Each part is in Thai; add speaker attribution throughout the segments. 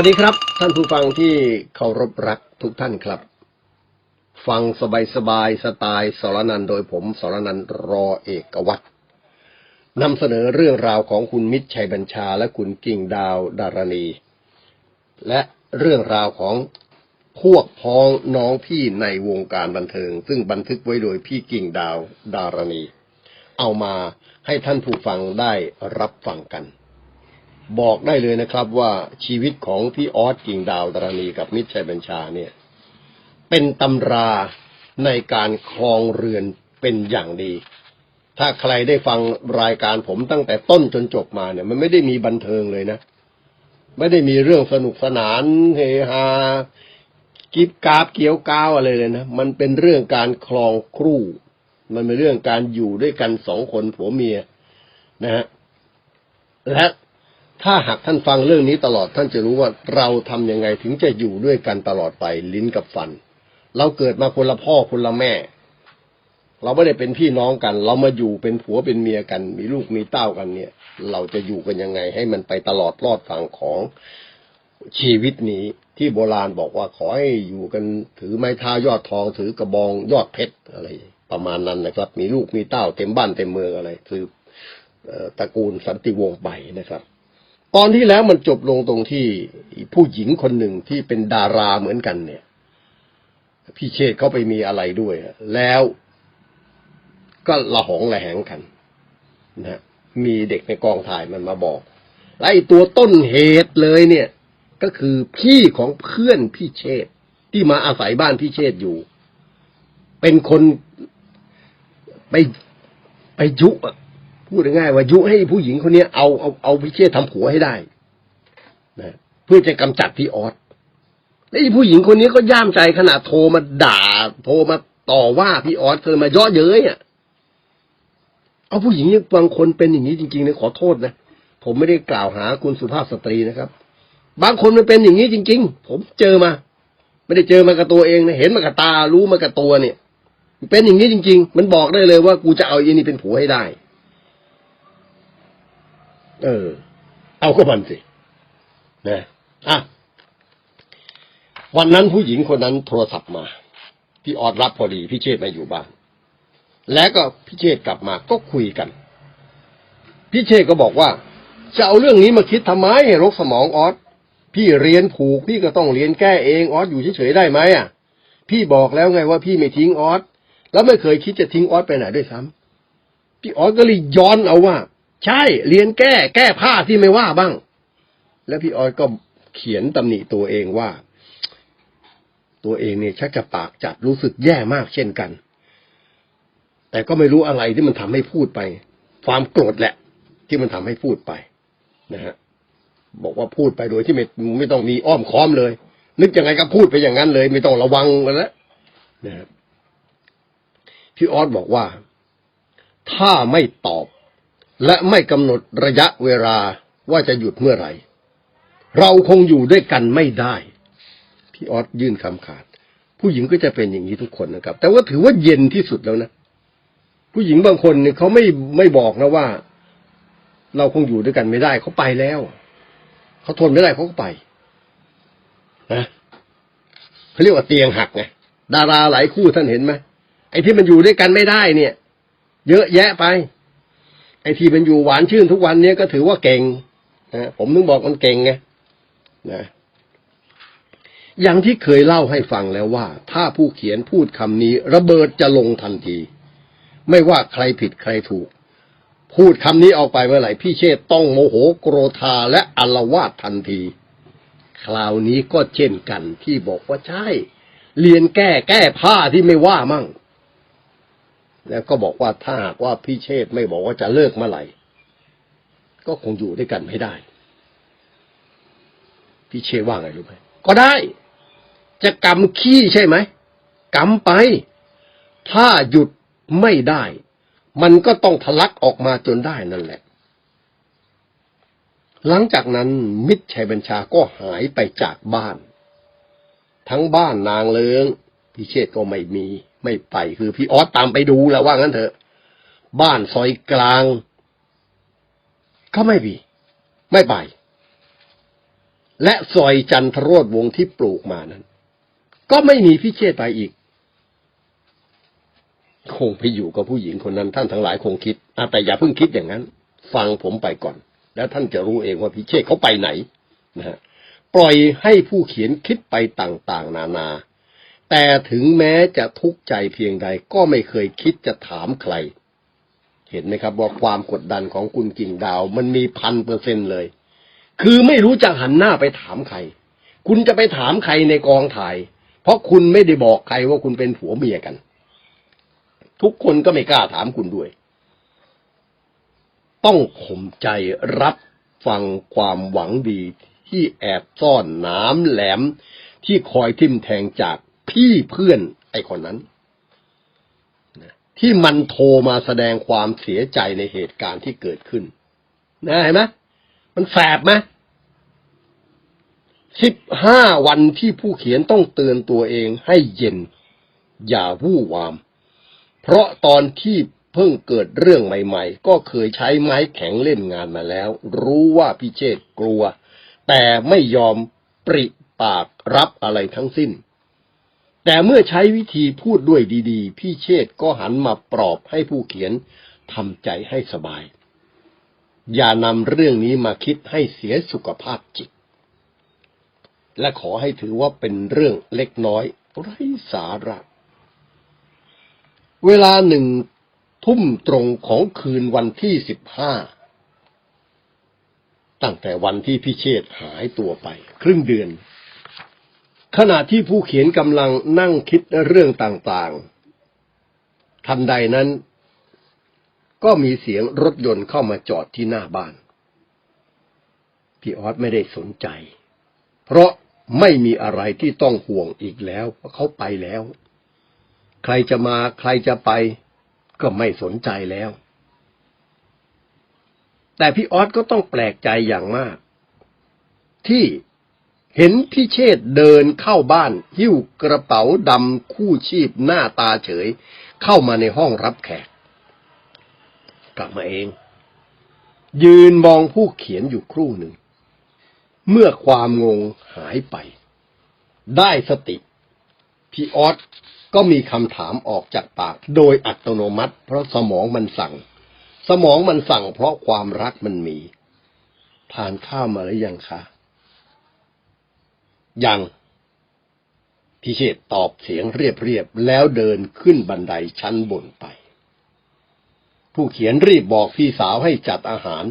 Speaker 1: สวัสดีครับ ท่านผู้ฟังที่เคารพรักทุกท่านครับ ฟังสบายสบายๆสไตล์สรนันโดยผมสรนันรอเอกวัตรนำเสนอเรื่องราวของคุณมิตรชัยบัญชาและคุณกิ่งดาวดารณี และเรื่องราวของพวกพ้องน้องพี่ในวงการบันเทิง ซึ่งบันทึกไว้โดยพี่กิ่งดาวดารณี เอามาให้ท่านผู้ฟังได้รับฟังกัน บอกได้เลยนะครับว่าชีวิตของพี่ออสกิ่งดาวดารณีกับมิตรชัยบัญชาเนี่ย เป็นตำราในการครองเรือนเป็นอย่างดี ถ้าใครได้ฟังรายการผมตั้งแต่ต้นจนจบมาเนี่ย มันไม่ได้มีบันเทิงเลยนะ ไม่ได้มีเรื่องสนุกสนานเฮฮากิบกาบเกี่ยวก้าวอะไรเลยนะมันเป็นเรื่องการครองครู่ มันเป็นเรื่องการอยู่ด้วยกันสองคนผัวเมียนะฮะและ ถ้าหากท่านฟังเรื่องนี้ตลอดท่านจะรู้ว่าเราทำยังไงถึงจะอยู่ด้วยกันตลอดไปลิ้นกับฟัน เราเกิดมาคนละพ่อคนละแม่ เราไม่ได้เป็นพี่น้องกัน เรามาอยู่เป็นผัวเป็นเมียกัน มีลูกมีเต้ากันเนี่ย เราจะอยู่กันยังไงให้มันไปตลอดรอดฝั่งของชีวิตนี้ที่โบราณบอกว่าขอให้อยู่กันถือไม้เท้ายอดทอง ถือกระบองยอดเพชรอะไร ประมาณนั้นนะครับ มีลูกมีเต้าเต็มบ้านเต็มเมืองอะไร คือเอ่อตระกูลสันติวงศ์ไปนะครับ ตอนที่แล้วมันจบลงตรงที่ผู้หญิงคนหนึ่งที่เป็นดาราเหมือนกันเนี่ย พี่เชษเขาไปมีอะไรด้วย แล้วก็ละหองละแหงกันนะมีเด็กในกองถ่ายมันมาบอกและไอ้ตัวต้นเหตุเลยเนี่ย ก็คือพี่ของเพื่อนพี่เชษที่มาอาศัยบ้านพี่เชษอยู่ เป็นคนไปไปยุ พูดง่ายๆว่ายุให้ผู้หญิงคนนี้เอาเอาเอาพี่เชษฐ์ทำผัวให้ได้นะเพื่อจะกำจัดพี่ออสแล้วไอ้ผู้หญิงคนนี้ก็ย่ามใจขนาดโทรมาด่า โทรมาต่อว่าพี่ออสเคยมาเย่อเย้ยอะเอาผู้หญิงบางคนเป็นอย่างนี้จริงๆนะขอโทษนะผมไม่ได้กล่าวหาคุณสุภาพสตรีนะครับ บางคนมันเป็นอย่างนี้จริง ๆ ผมเจอมา ไม่ได้เจอมากับตัวเองนะเห็นมากับตารู้มากับตัวเนี่ย เป็นอย่างนี้จริง ๆ มันบอกได้เลยว่ากูจะเอาอีนี่เป็นผัวให้ได้ เออ เอาก็มันสินะอะวันนั้นผู้หญิงคนนั้นโทรศัพท์มา พี่ออดรับพอดีพี่เชษมาอยู่บ้าน แล้วก็พี่เชษกลับมาก็คุยกัน พี่เชษก็บอกว่า จะเอาเรื่องนี้มาคิดทำไมรกสมองออสพี่เรียนผูก พี่ก็ต้องเรียนแก้เองออสอยู่เฉยๆได้ไหมอะ พี่บอกแล้วไงว่าพี่ไม่ทิ้งออสแล้วไม่เคยคิดจะทิ้งออสไปไหนด้วยซ้ำพี่ออสก็เลยย้อนเอาว่า ใช่เรียนแก้แก้ผ้าที่ไม่ว่าบ้าง แล้วพี่ออสก็เขียนตำหนิตัวเองว่า ตัวเองเนี่ยชักจะปากจัดรู้สึกแย่มากเช่นกัน แต่ก็ไม่รู้อะไรที่มันทำให้พูดไป ความโกรธแหละ ที่มันทำให้พูดไปนะฮะบอกว่าพูดไปโดยที่ไม่ไม่ต้องมีอ้อมค้อมเลย นึกยังไงก็พูดไปอย่างนั้นเลย ไม่ต้องระวังกันแล้วนะพี่ออสบอกว่า ถ้าไม่ตอบ และไม่กำหนดระยะเวลาว่าจะหยุดเมื่อไหร่ เราคงอยู่ด้วยกันไม่ได้ พี่ออสยื่นคำขาด ผู้หญิงก็จะเป็นอย่างนี้ทุกคนนะครับ แต่ว่าถือว่าเย็นที่สุดแล้วนะ ผู้หญิงบางคนเนี่ยเขาไม่ไม่บอกนะว่า เราคงอยู่ด้วยกันไม่ได้เขาไปแล้วเขาทนไม่ได้เขาก็ไปนะเขาเรียกว่าเตียงหักไงดาราหลายคู่ท่านเห็นไหมไอ้ที่มันอยู่ด้วยกันไม่ได้เนี่ย เยอะแยะไป ไอที่มันอยู่หวานชื่นทุกวันเนี้ยก็ถือว่าเก่งนะผมนึงบอกมันเก่งไงนะอย่างที่เคยเล่าให้ฟังแล้วว่า ถ้าผู้เขียนพูดคำนี้ ระเบิดจะลงทันที ไม่ว่าใครผิดใครถูก พูดคำนี้ออกไปเมื่อไหร่พี่เชษต้องโมโหโกรธาและอลวาดทันที คราวนี้ก็เช่นกันที่บอกว่าใช่ เรียนแก้แก้ผ้าที่ไม่ว่ามั่ง แล้วก็บอกว่าถ้าหากว่าพี่เชษไม่บอกว่าจะเลิกเมื่อไหร่ ก็คงอยู่ด้วยกันไม่ได้ พี่เชษว่าไงรู้ไหมก็ได้ จะกำขี้ใช่ไหมกำไป ถ้าหยุดไม่ได้ มันก็ต้องทะลักออกมาจนได้นั่นแหละ หลังจากนั้นมิตรชัยบัญชาก็หายไปจากบ้าน ทั้งบ้านนางเลิง พี่เชษก็ไม่มีไม่ไปคือพี่ออสตามไปดูแล้วว่างั้นเถอะ บ้านซอยกลาง ก็ไม่มีไม่ไป และซอยจันทรโรธวงที่ปลูกมานั้น ก็ไม่มีพิเชษไปอีก คงไปอยู่กับผู้หญิงคนนั้น ท่านทั้งหลายคงคิดอแต่อย่าเพิ่งคิดอย่างนั้น ฟังผมไปก่อน แล้วท่านจะรู้เองว่าพิเชษเขาไปไหนนะฮะปล่อยให้ผู้เขียนคิดไปต่าง ๆ นานา แต่ถึงแม้จะทุกข์ใจเพียงใดก็ไม่เคยคิดจะถามใคร เห็นไหมครับว่าความกดดันของคุณกิ่งดาวมันมีพันเปอร์เซ็นเลย คือไม่รู้จะหันหน้าไปถามใคร คุณจะไปถามใครในกองถ่าย เพราะคุณไม่ได้บอกใครว่าคุณเป็นผัวเมียกัน ทุกคนก็ไม่กล้าถามคุณด้วย ต้องข่มใจรับฟังความหวังดีที่แอบซ่อนหน้ำแหลมที่คอยทิ่มแทงจาก พี่เพื่อนไอ้คนนั้นที่มันโทรมาแสดงความเสียใจในเหตุการณ์ที่เกิดขึ้นนะเห็นไหมมันแสบไหมสิบห้าวันที่ผู้เขียนต้องเตือนตัวเองให้เย็น อย่าวู่วาม เพราะตอนที่เพิ่งเกิดเรื่องใหม่ๆ ก็เคยใช้ไม้แข็งเล่นงานมาแล้ว รู้ว่าพีเชษกลัว แต่ไม่ยอมปริปากรับอะไรทั้งสิ้น แต่เมื่อใช้วิธีพูดด้วยดีๆ พี่เชษก็หันมาปลอบให้ผู้เขียนทำใจให้สบาย อย่านำเรื่องนี้มาคิดให้เสียสุขภาพจิต และขอให้ถือว่าเป็นเรื่องเล็กน้อยไร้สาระ เวลาหนึ่งทุ่มตรงของคืนวันที่สิบห้าตั้งแต่วันที่พิเชษหายตัวไป ครึ่งเดือน ขณะที่ผู้เขียนกำลังนั่งคิดเรื่องต่างๆ ทันใดนั้น ก็มีเสียงรถยนต์เข้ามาจอดที่หน้าบ้าน พี่ออสไม่ได้สนใจ เพราะไม่มีอะไรที่ต้องห่วงอีกแล้วเพราะเขาไปแล้ว ใครจะมาใครจะไปก็ไม่สนใจแล้ว แต่พี่ออสก็ต้องแปลกใจอย่างมาก ที่ เห็นพี่เชษเดินเข้าบ้าน หิ้วกระเป๋าดำคู่ชีพหน้าตาเฉย เข้ามาในห้องรับแขก กลับมาเอง ยืนมองผู้เขียนอยู่ครู่หนึ่ง เมื่อความงงหายไป ได้สติ พี่ออสก็มีคำถามออกจากปากโดยอัตโนมัติ เพราะสมองมันสั่ง สมองมันสั่งเพราะความรักมันมี ทานข้าวมาหรือยังคะ ยังพิเชษตอบเสียงเรียบๆแล้วเดินขึ้นบันไดชั้นบนไป ผู้เขียนรีบบอกพี่สาวให้จัดอาหาร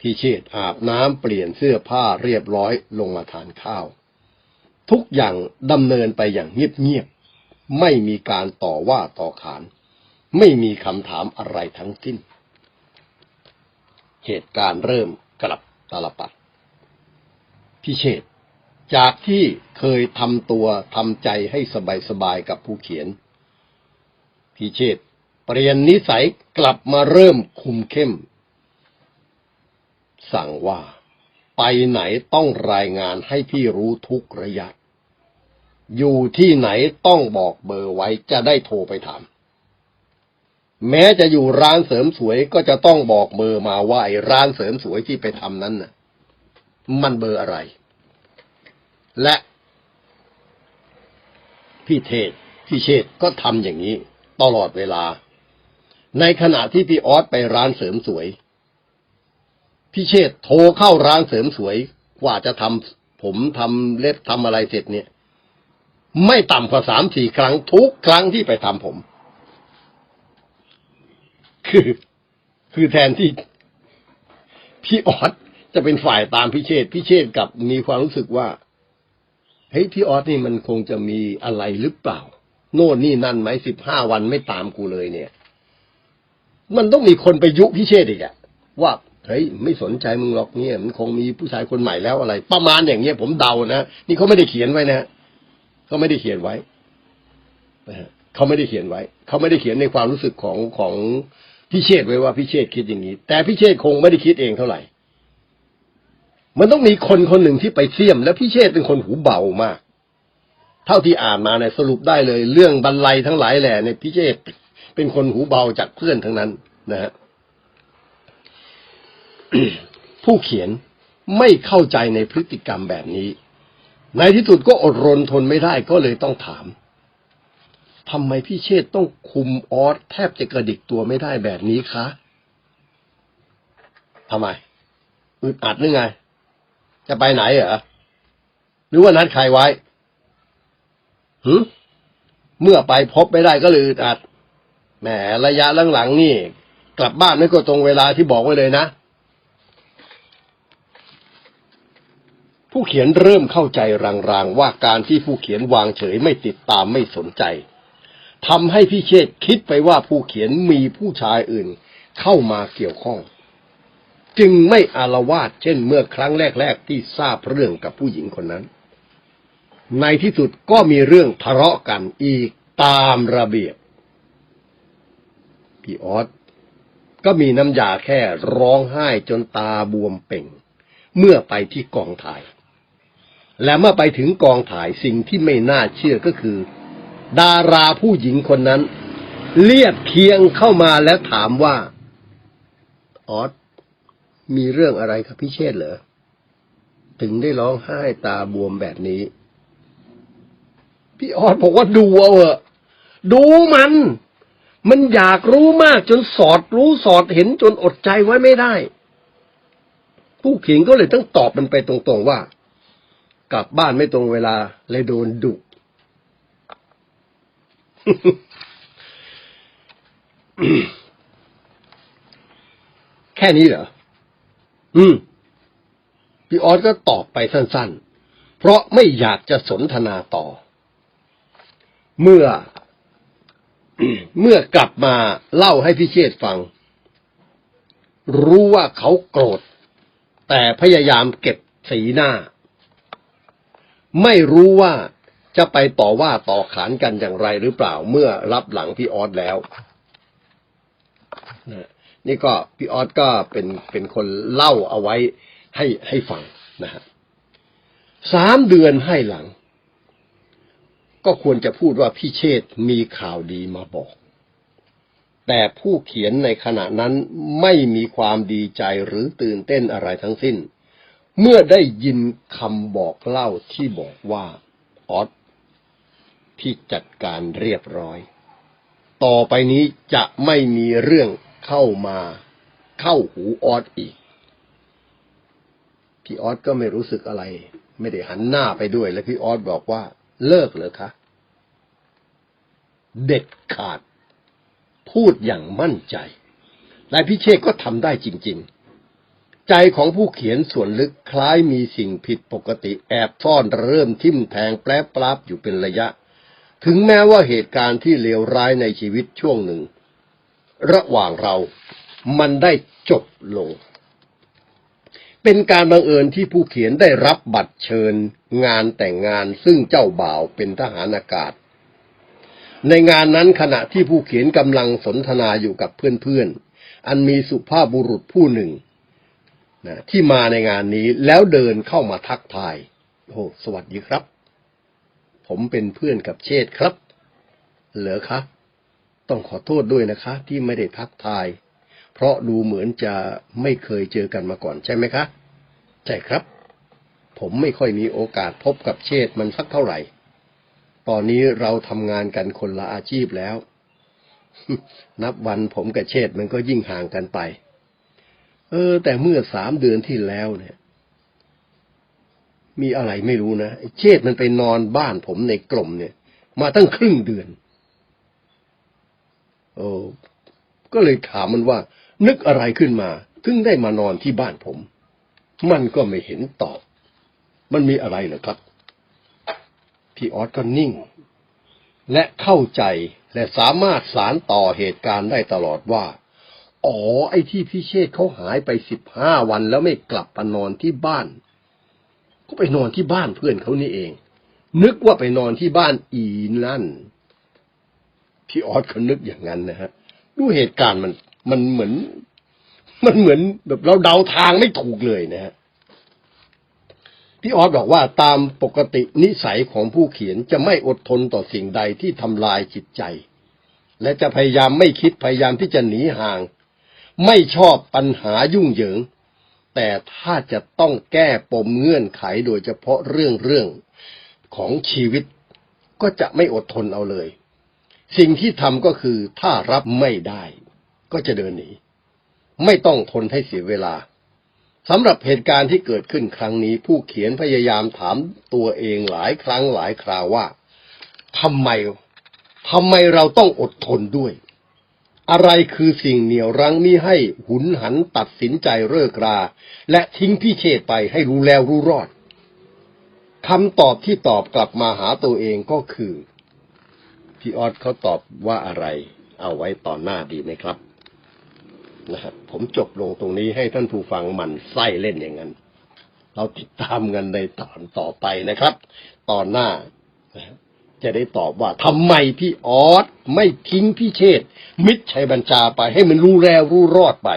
Speaker 1: พิเชษอาบน้ำเปลี่ยนเสื้อผ้าเรียบร้อยลงมาทานข้าว ทุกอย่างดำเนินไปอย่างเงียบๆไม่มีการต่อว่าต่อขาน ไม่มีคำถามอะไรทั้งสิ้น เหตุการณ์เริ่มกลับตาลปัดพิเชษ จากที่เคยทำตัวทำใจให้สบายๆกับผู้เขียน พิเชษเปลี่ยนนิสัยกลับมาเริ่มคุมเข้ม สั่งว่า ไปไหนต้องรายงานให้พี่รู้ทุกระยะ อยู่ที่ไหนต้องบอกเบอร์ไว้จะได้โทรไปถาม แม้จะอยู่ร้านเสริมสวยก็จะต้องบอกเบอร์มาว่าไอ้ร้านเสริมสวยที่ไปทำนั้นน่ะ มันเบอร์อะไร และพี่เทศพี่เชษก็ทำอย่างนี้ตลอดเวลา ในขณะที่พี่ออสไปร้านเสริมสวย พี่เชษโทรเข้าร้านเสริมสวย กว่าจะทำผมทำเล็บทำอะไรเสร็จเนี่ย ไม่ต่ำกว่าสามสี่ครั้ง ทุกครั้งที่ไปทำผม คือ คือแทนที่พี่ออสจะเป็นฝ่ายตามพี่เชษพี่เชษกลับมีความรู้สึกว่า เฮ้ยพี่ออสนี่มันคงจะมีอะไรหรือเปล่า โน่นนี่นั่นไหมสิบห้าวันไม่ตามกูเลยเนี่ย มันต้องมีคนไปยุพี่เชษอีกอะว่าเฮ้ยไม่สนใจมึงหรอกเนี่ยมันคงมีผู้ชายคนใหม่แล้วอะไร ประมาณอย่างเงี้ยผมเดานะนี่เขาไม่ได้เขียนไว้นะเขาไม่ได้เขียนไว้เขาไม่ได้เขียนไว้เขาไม่ได้เขียนในความรู้สึกของของพี่เชษไว้ว่าพี่เชษคิดอย่างนี้ แต่พี่เชษคงไม่ได้คิดเองเท่าไหร่ มันต้องมีคนคนหนึ่งที่ไปเสี่ยม แล้วพี่เชษเป็นคนหูเบามาก เท่าที่อ่านมาเนี่ยสรุปได้เลย เรื่องบรรลัยทั้งหลายแหล่เนี่ยพี่เชษเป็นคนหูเบาจากเพื่อนทั้งนั้นนะฮะผู้เขียนไม่เข้าใจในพฤติกรรมแบบนี้ ในที่สุดก็อดรนทนไม่ได้ก็เลยต้องถามทำไมพี่เชษต้องคุมออสแทบจะกระดิกตัวไม่ได้แบบนี้คะทำไมอึดอัดหรือไง จะไปไหนเหรอหรือว่านัดใครไว้หืเมื่อไปพบไม่ได้ก็เลยอัดแหมระยะหลังๆนี่ กลับบ้านไม่ก็ตรงเวลาที่บอกไว้เลยนะ ผู้เขียนเริ่มเข้าใจรางๆ ว่าการที่ผู้เขียนวางเฉยไม่ติดตามไม่สนใจทำให้พี่เชษคิดไปว่าผู้เขียนมีผู้ชายอื่นเข้ามาเกี่ยวข้อง จึงไม่อารวาสเช่นเมื่อครั้งแรก ๆ ที่ทราบเรื่องกับผู้หญิงคนนั้น ในที่สุดก็มีเรื่องทะเลาะกันอีกตามระเบียบ พี่ออสก็มีน้ำยาแค่ร้องไห้จนตาบวมเป่ง เมื่อไปที่กองถ่าย และเมื่อไปถึงกองถ่ายสิ่งที่ไม่น่าเชื่อก็คือ ดาราผู้หญิงคนนั้น เลียบเคียงเข้ามาแล้วถามว่า ออส มีเรื่องอะไรครับพี่เชษเหรอ ถึงได้ร้องไห้ตาบวมแบบนี้ พี่ออสบอกว่าดูเอาเอะดูมัน มันอยากรู้มากจนสอดรู้สอดเห็นจนอดใจไว้ไม่ได้ ผู้เขียนก็เลยต้องตอบมันไปตรงๆว่า กลับบ้านไม่ตรงเวลาเลยโดนดุแค่นี้เหรอ อืม พี่ออสก็ตอบไปสั้น ๆ เพราะไม่อยากจะสนทนาต่อ เมื่อ เมื่อกลับมาเล่าให้พี่เชษฐ์ฟัง รู้ว่าเขาโกรธ แต่พยายามเก็บสีหน้า ไม่รู้ว่าจะไปต่อว่าต่อขานกันอย่างไรหรือเปล่า เมื่อรับหลังพี่ออสแล้วนะ นี่ก็พี่ออสก็เป็นเป็นคนเล่าเอาไว้ให้ให้ฟังนะฮะสามเดือนให้หลัง ก็ควรจะพูดว่าพี่เชษมีข่าวดีมาบอก แต่ผู้เขียนในขณะนั้นไม่มีความดีใจหรือตื่นเต้นอะไรทั้งสิ้น เมื่อได้ยินคำบอกเล่าที่บอกว่าออสที่จัดการเรียบร้อย ต่อไปนี้จะไม่มีเรื่อง เข้ามาเข้าหูออสอีก พี่ออสก็ไม่รู้สึกอะไร ไม่ได้หันหน้าไปด้วย และพี่ออสบอกว่า เลิกเลยคะ เด็ดขาด พูดอย่างมั่นใจและพี่เชษก็ทำได้จริง ๆใจของผู้เขียนส่วนลึกคล้ายมีสิ่งผิดปกติแอบซ่อนเริ่มทิ่มแทงแปรปราบอยู่เป็นระยะ ถึงแม้ว่าเหตุการณ์ที่เลวร้ายในชีวิตช่วงหนึ่ง ระหว่างเรา มันได้จบลง เป็นการบังเอิญที่ผู้เขียนได้รับบัตรเชิญงานแต่งงานซึ่งเจ้าบ่าวเป็นทหารอากาศ ในงานนั้นขณะที่ผู้เขียนกำลังสนทนาอยู่กับเพื่อนๆ อันมีสุภาพบุรุษผู้หนึ่งนะที่มาในงานนี้แล้วเดินเข้ามาทักทาย โอ้สวัสดีครับ ผมเป็นเพื่อนกับเชษครับ เหรอคะ ต้องขอโทษด้วยนะคะ ที่ไม่ได้ทักทาย เพราะดูเหมือนจะไม่เคยเจอกันมาก่อนใช่ไหมคะ ใช่ครับ ผมไม่ค่อยมีโอกาสพบกับเชษมันสักเท่าไหร่ ตอนนี้เราทำงานกันคนละอาชีพแล้ว นับวันผมกับเชษมันก็ยิ่งห่างกันไป เออ แต่เมื่อสามเดือนที่แล้วเนี่ย มีอะไรไม่รู้นะเชษมันไปนอนบ้านผมในกล่มเนี่ย มาตั้งครึ่งเดือน โอ้ก็เลยถามมันว่า นึกอะไรขึ้นมา ถึงได้มานอนที่บ้านผม มันก็ไม่เห็นตอบ มันมีอะไรเหรอครับ พี่ออสก็นิ่ง และเข้าใจและสามารถสารต่อเหตุการณ์ได้ตลอดว่า อ๋อ ไอ้ที่พี่เชษเขาหายไปสิบห้าวันแล้วไม่กลับมานอนที่บ้าน ก็ไปนอนที่บ้านเพื่อนเขานี่เอง นึกว่าไปนอนที่บ้านอีนั่น พี่ออสเขานึกอย่างนั้นนะฮะดูเหตุการณ์มันมันเหมือน มันเหมือนแบบเราเดาทางไม่ถูกเลยนะฮะพี่ออสบอกว่าตามปกตินิสัยของผู้เขียนจะไม่อดทนต่อสิ่งใดที่ทำลายจิตใจ และจะพยายามไม่คิดพยายามที่จะหนีห่าง ไม่ชอบปัญหายุ่งเหยิง แต่ถ้าจะต้องแก้ปมเงื่อนไขโดยเฉพาะเรื่องเรื่องของชีวิตก็จะไม่อดทนเอาเลย สิ่งที่ทำก็คือถ้ารับไม่ได้ ก็จะเดินหนี ไม่ต้องทนให้เสียเวลาสำหรับเหตุการณ์ที่เกิดขึ้นครั้งนี้ผู้เขียนพยายามถามตัวเองหลายครั้งหลายคราวว่าทำไมทำไมเราต้องอดทนด้วย อะไรคือสิ่งเหนี่ยวรั้งนี้ให้หุนหันตัดสินใจเลิกรา และทิ้งพี่เชษไปให้รู้แล้วรู้รอดคำตอบที่ตอบกลับมาหาตัวเองก็คือ พี่ออสเขาตอบว่าอะไรเอาไว้ตอนหน้าดีไหมครับนะครับผมจบลงตรงนี้ให้ท่านผู้ฟังหมันไส้เล่นอย่างนั้น เราติดตามกันในตอนต่อไปนะครับ ตอนหน้าจะได้ตอบว่าทำไมพี่ออสไม่ทิ้งพี่เชษฐ์มิตรชัยบัญชาไปให้มันรู้แล้วรู้รอดไป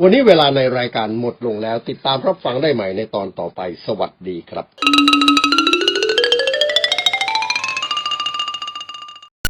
Speaker 1: วันนี้เวลาในรายการหมดลงแล้ว ติดตามรับฟังได้ใหม่ในตอนต่อไป สวัสดีครับ